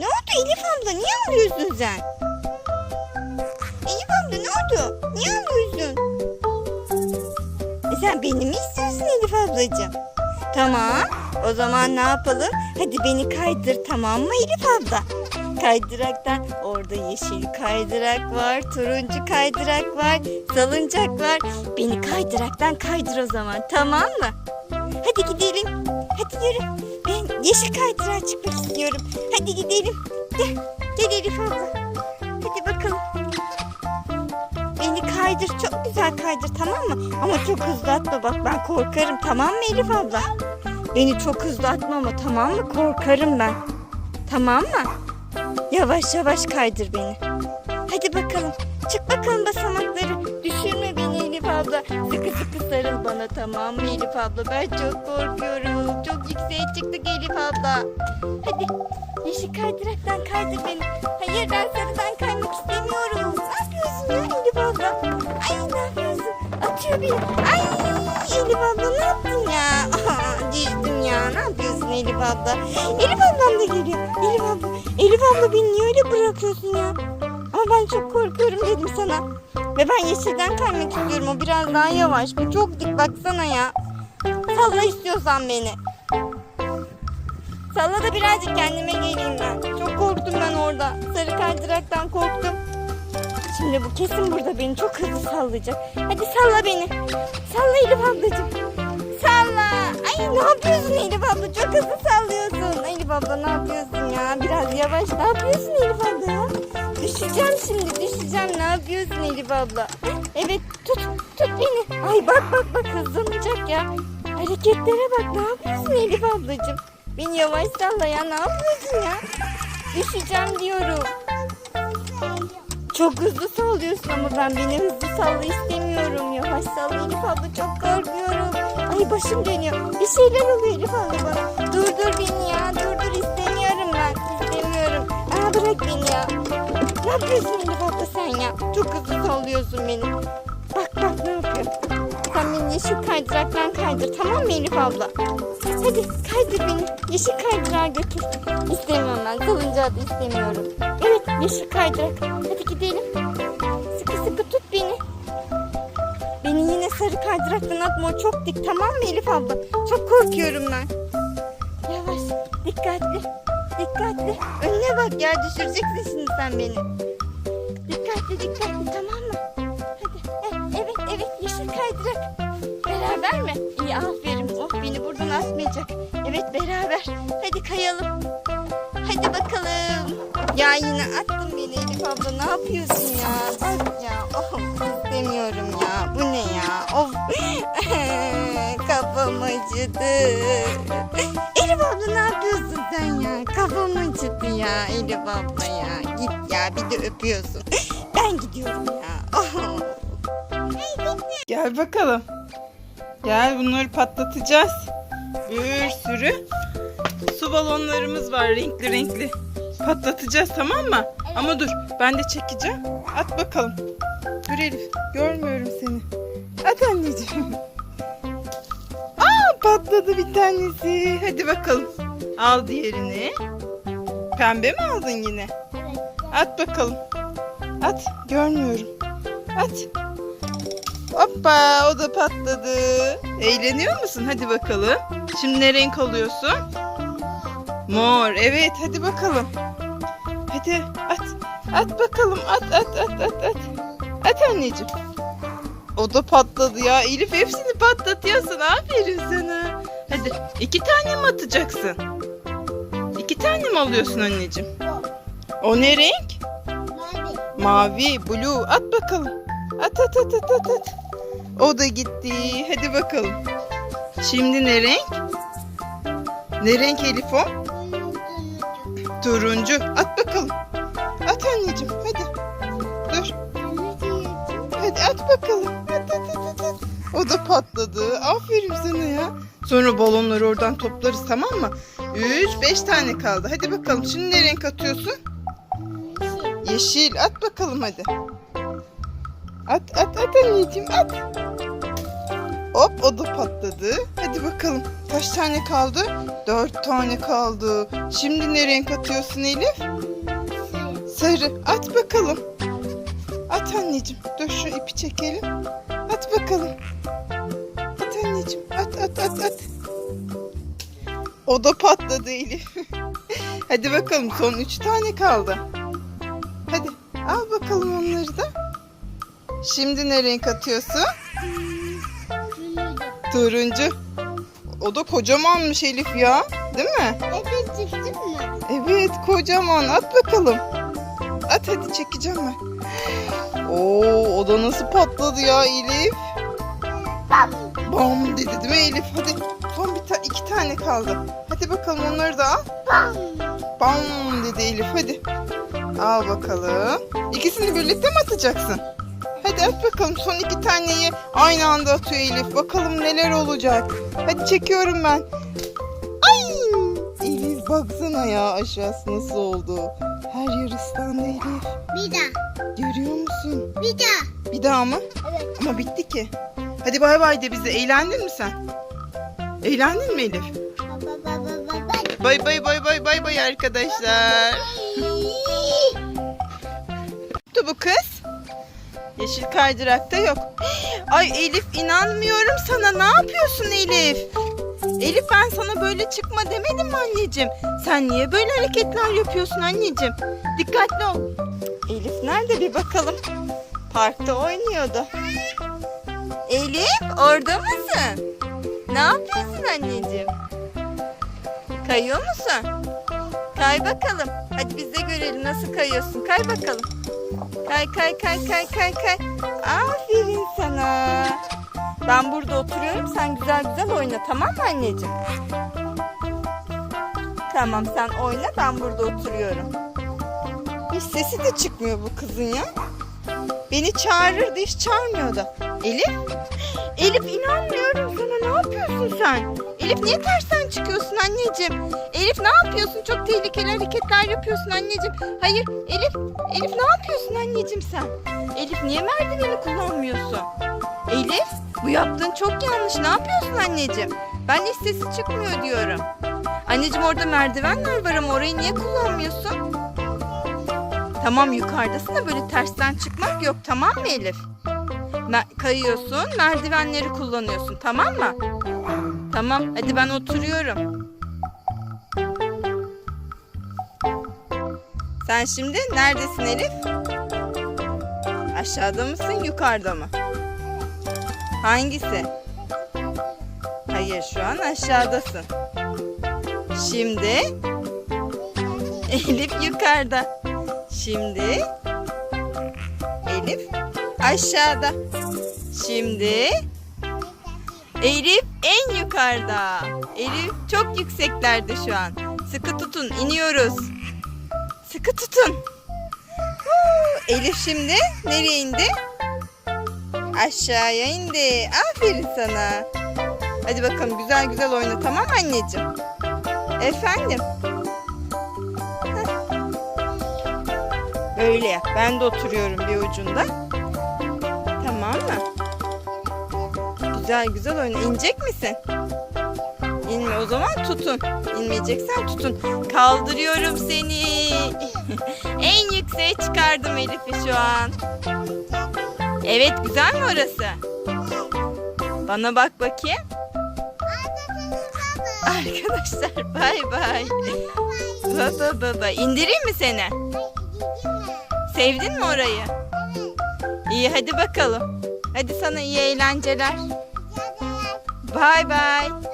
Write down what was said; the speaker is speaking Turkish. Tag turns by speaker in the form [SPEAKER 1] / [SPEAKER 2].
[SPEAKER 1] Ne oldu Elif abla? Niye ağlıyorsun sen? Elif abla ne oldu? Niye ağlıyorsun? E sen beni mi istiyorsun Elif ablacığım? Tamam. O zaman ne yapalım? Hadi beni kaydır tamam mı Elif abla? Kaydıraktan orada yeşil kaydırak var, turuncu kaydırak var, salıncak var. Beni kaydıraktan kaydır o zaman tamam mı? Hadi gidelim. Hadi yürü. Yeşil kaydırağa çıkmak istiyorum. Hadi gidelim. Gel. Gel Elif abla. Hadi bakalım. Beni kaydır. Çok güzel kaydır tamam mı? Ama çok hızlı atma bak ben korkarım tamam mı Elif abla? Beni çok hızlı atma ama tamam mı? Korkarım ben. Tamam mı? Yavaş yavaş kaydır beni. Hadi bakalım. Çık bakalım basamakları. Abla. Sıkı sıkı sarıl bana tamam mı Elif abla? Ben çok korkuyorum. Çok yükseğe çıktık Elif abla. Hadi yeşil kaydıraktan kaydır beni. Hayır ben sarıdan kaymak istemiyorum. Ne yapıyorsun ya Elif abla? Ay ne yapıyorsun? Atıyor beni. Ay Elif abla ne yaptın ya? Düştüm ya. Ne yapıyorsun Elif abla? Elif ablam da geliyor. Elif abla. Elif abla beni niye öyle bırakıyorsun ya? Ama ben çok korkuyorum dedim sana. Ve ben yeşilden kaymak istiyorum. O biraz daha yavaş. Bu çok dik baksana ya. Salla istiyorsan beni. Salla da birazcık kendime geleyim ben. Çok korktum ben orada. Sarı kaydıraktan korktum. Şimdi bu kesin burada beni çok hızlı sallayacak. Hadi salla beni. Salla Elif ablacığım. Salla. Ay ne yapıyorsun Elif abla? Çok hızlı sallıyorsun. Elif abla ne yapıyorsun ya? Biraz yavaş. Ne yapıyorsun Elif abla ya? Düşeceğim şimdi düşeceğim. Ne yapıyorsun Elif abla? Evet tut tut beni. Ay bak bak bak hızlanacak ya. Hareketlere bak. Ne yapıyorsun Elif ablacığım? Beni yavaş salla ya. Ne yapıyorsun ya? Düşeceğim diyorum. Çok hızlı sallıyorsun ama ben beni hızlı salla istemiyorum. Yavaş salla Elif abla çok korkuyorum. Ay başım dönüyor. Bir şeyler oluyor Elif abla bana. Durdur beni ya. Durdur yapıyorsun abla sen ya? Çok hızlı sallıyorsun beni. Bak bak ne yapıyor. Sen beni yeşil kaydıraktan kaydır tamam mı Elif abla? Hadi kaydır beni. Yeşil kaydırağa götür. İstemiyorum ben. Salıncağı da istemiyorum. Evet yeşil kaydırak. Hadi gidelim. Sıkı sıkı tut beni. Beni yine sarı kaydıraktan atma. Çok dik tamam mı Elif abla? Çok korkuyorum ben. Yavaş. Dikkatli. Dikkatli. Önüne bak ya düşüreceksin sen beni. Dikkatli dikkatli tamam mı? Hadi. Eh, Evet evet yeşil kaydırak. Beraber mi? İyi aferin. Oh beni buradan atmayacak. Evet beraber. Hadi kayalım. Hadi bakalım. Ya yine attın beni Elif abla. Ne yapıyorsun ya? Bak ya. Oh istemiyorum ya. Bu ne ya? Of. Kafam acıdı. Elif abla ne yapıyorsun sen ya? Kafam acıdı ya Elif abla ya. Git ya bir de öpüyorsun. Ben gidiyorum ya. Oh.
[SPEAKER 2] Gel bakalım. Gel bunları patlatacağız. Bir sürü su balonlarımız var renkli renkli. Patlatacağız tamam mı? Ama dur ben de çekeceğim. At bakalım. Dur Elif görmüyorum seni. At anneciğim. Patladı bir tanesi. Hadi bakalım. Al diğerini. Pembe mi aldın yine? At bakalım. At görmüyorum. At. Hoppa o da patladı. Eğleniyor musun? Hadi bakalım. Şimdi ne renk alıyorsun? Mor. Evet hadi bakalım. Hadi at. At bakalım. At at at at at. At anneciğim. O da patladı ya. Elif hepsini patlatıyorsun. Aferin sana. Hadi iki tane mi atacaksın? İki tane mi alıyorsun anneciğim? O ne renk? Mavi, blue. At bakalım. At at at at at at. O da gitti. Hadi bakalım. Şimdi ne renk? Ne renk Elif o? Turuncu. At bakalım. At anneciğim. Hadi. Dur. Hadi at bakalım. O da patladı. Aferin sana ya. Sonra balonları oradan toplarız tamam mı? 3 5 tane kaldı. Hadi bakalım. Şimdi ne renk atıyorsun? Yeşil. At bakalım hadi. At at at anneciğim at. Hop o da patladı. Hadi bakalım. Kaç tane kaldı?
[SPEAKER 1] Dört tane kaldı. Şimdi ne renk atıyorsun Elif? Sarı. At bakalım. At anneciğim. Dur şu ipi çekelim. At bakalım. At. At at at. O da patladı Elif. Hadi bakalım son üç tane kaldı. Hadi al bakalım onları da. Şimdi ne renk atıyorsun? Turuncu. O da kocamanmış Elif ya. Değil mi?
[SPEAKER 2] Evet çıktın mı?
[SPEAKER 1] Evet kocaman. At bakalım. At hadi çekeceğim ben. Oo o da nasıl patladı ya Elif?
[SPEAKER 2] Bam.
[SPEAKER 1] Bam dedi değil mi Elif? Hadi son bir ta iki tane kaldı. Hadi bakalım onları da al.
[SPEAKER 2] Bam.
[SPEAKER 1] Dedi Elif hadi. Al bakalım. İkisini birlikte mi atacaksın? Hadi at bakalım son iki taneyi aynı anda atıyor Elif. Bakalım neler olacak. Hadi çekiyorum ben. Ay! Elif baksana ya aşağısı nasıl oldu. Her yer ıslandı Elif.
[SPEAKER 2] Bir daha.
[SPEAKER 1] Görüyor musun?
[SPEAKER 2] Bir daha.
[SPEAKER 1] Bir daha mı?
[SPEAKER 2] Evet.
[SPEAKER 1] Ama bitti ki. Hadi bay bay de bize. Eğlendin mi sen? Eğlendin mi Elif? Bay bay bay bay bay bay arkadaşlar. Tuttu bu kız. Yeşil kaydırakta yok. Ay Elif inanmıyorum sana. Ne yapıyorsun Elif? Elif ben sana böyle çıkma demedim mi anneciğim? Sen niye böyle hareketler yapıyorsun anneciğim? Dikkatli ol. Elif nerede bir bakalım. Parkta oynuyordu. Elif orada mısın? Ne yapıyorsun anneciğim? Kayıyor musun? Kay bakalım. Hadi biz de görelim nasıl kayıyorsun. Kay bakalım. Kay kay kay kay kay kay. Aferin sana. Ben burada oturuyorum. Sen güzel güzel oyna tamam mı anneciğim? Tamam sen oyna ben burada oturuyorum. Hiç sesi de çıkmıyor bu kızın ya. Beni çağırırdı hiç çağırmıyordu. Elif? Elif inanmıyorum sana ne yapıyorsun sen? Elif niye tersten çıkıyorsun anneciğim? Elif ne yapıyorsun? Çok tehlikeli hareketler yapıyorsun anneciğim. Hayır Elif, Elif ne yapıyorsun anneciğim sen? Elif niye merdiveni kullanmıyorsun? Elif bu yaptığın çok yanlış. Ne yapıyorsun anneciğim? Ben hiç sesi çıkmıyor diyorum. Anneciğim orada merdivenler var ama orayı niye kullanmıyorsun? Tamam yukarıdasın da böyle tersten çıkmak yok tamam mı Elif? Kayıyorsun merdivenleri kullanıyorsun tamam mı? Tamam hadi ben oturuyorum. Sen şimdi neredesin Elif? Aşağıda mısın yukarıda mı? Hangisi? Hayır şu an aşağıdasın. Şimdi Elif yukarıda. Şimdi Elif aşağıda. Şimdi Elif en yukarıda. Elif çok yükseklerde şu an. Sıkı tutun iniyoruz. Sıkı tutun. Elif şimdi nereye indi? Aşağıya indi. Aferin sana. Hadi bakalım güzel güzel oyna tamam anneciğim? Efendim? Heh. Böyle yap. Ben de oturuyorum bir ucunda. Güzel güzel oyna. İnecek misin? İnme o zaman tutun. İnmeyeceksen tutun. Kaldırıyorum seni. en yükseğe çıkardım Elif'i şu an. Evet güzel mi orası? Bana bak bakayım. Arkadaşlar bay bay. Da da. İndireyim mi seni? Sevdin mi orayı? İyi hadi bakalım. Hadi sana iyi eğlenceler. Bay bay.